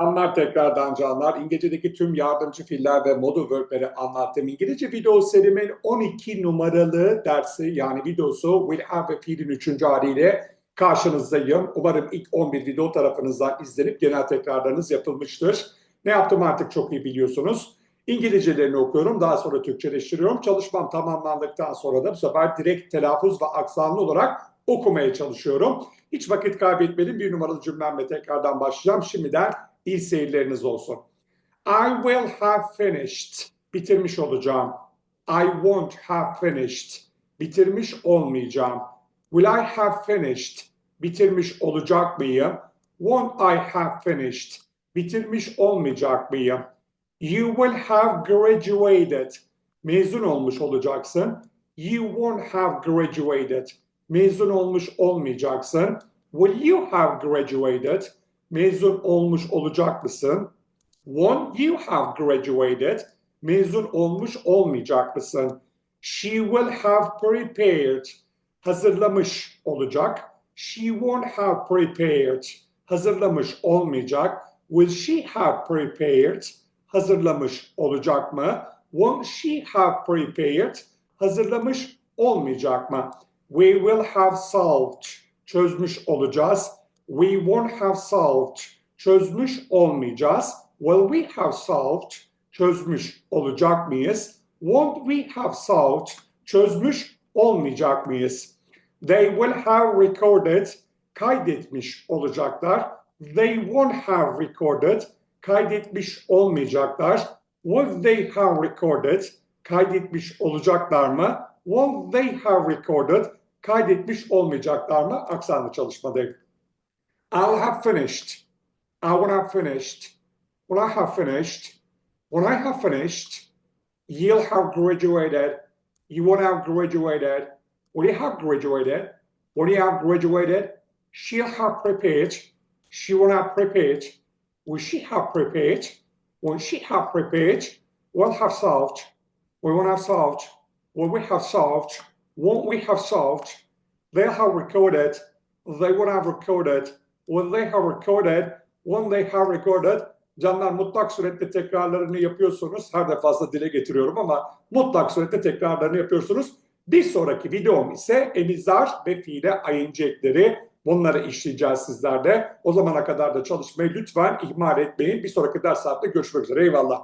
Selamlar tekrardan canlar. İngilizce'deki tüm yardımcı fiiller ve modal verb'leri anlattım. İngilizce video serimin 12 numaralı dersi yani videosu will have ve fiilin 3. haliyle karşınızdayım. Umarım ilk 11 video tarafınızdan izlenip genel tekrarlarınız yapılmıştır. Ne yaptım artık çok iyi biliyorsunuz. İngilizcelerini okuyorum, daha sonra Türkçeleştiriyorum. Çalışmam tamamlandıktan sonra da bu sefer direkt telaffuz ve aksanlı olarak okumaya çalışıyorum. Hiç vakit kaybetmedim. Bir numaralı cümlemle tekrardan başlayacağım. Şimdiden iyi seyirleriniz olsun. I will have finished. Bitirmiş olacağım. I won't have finished. Bitirmiş olmayacağım. Will I have finished? Bitirmiş olacak mıyım? Won't I have finished? Bitirmiş olmayacak mıyım? You will have graduated. Mezun olmuş olacaksın. You won't have graduated. Mezun olmuş olmayacaksın. Will you have graduated? Mezun olmuş olacak mısın? Won't you have graduated? Mezun olmuş olmayacak mısın? She will have prepared. Hazırlamış olacak. She won't have prepared. Hazırlamış olmayacak. Will she have prepared? Hazırlamış olacak mı? Won't she have prepared? Hazırlamış olmayacak mı? We will have solved. Çözmüş olacağız. We won't have solved. Çözmüş olmayacağız. Will we have solved? Çözmüş olacak mıyız? Won't we have solved? Çözmüş olmayacak mıyız? They will have recorded. Kaydetmiş olacaklar. They won't have recorded. Kaydetmiş olmayacaklar. Will they have recorded? Kaydetmiş olacaklar mı? Won't they have recorded? Kaydetmiş olmayacaklar mı? Aksanlı çalışmadayım. I'll have finished. I will have finished. When I have finished. When I have finished. You'll have graduated. You won't have graduated. Will you have graduated? When you have graduated, she'll have prepared. She won't have prepared. Will she have prepared? When she have prepared, we'll have solved. We won't have solved. Will we have solved? Won't we have solved? They'll have recorded. They won't have recorded. Will they have recorded? Won't they have recorded? Canlar mutlak suretle tekrarlarını yapıyorsunuz. Her defasında dile getiriyorum ama mutlak suretle tekrarlarını yapıyorsunuz. Bir sonraki videom ise emizar ve fiile ing ekleri. Bunları işleyeceğiz sizlerle. O zamana kadar da çalışmayı lütfen ihmal etmeyin. Bir sonraki ders saatte görüşmek üzere. Eyvallah.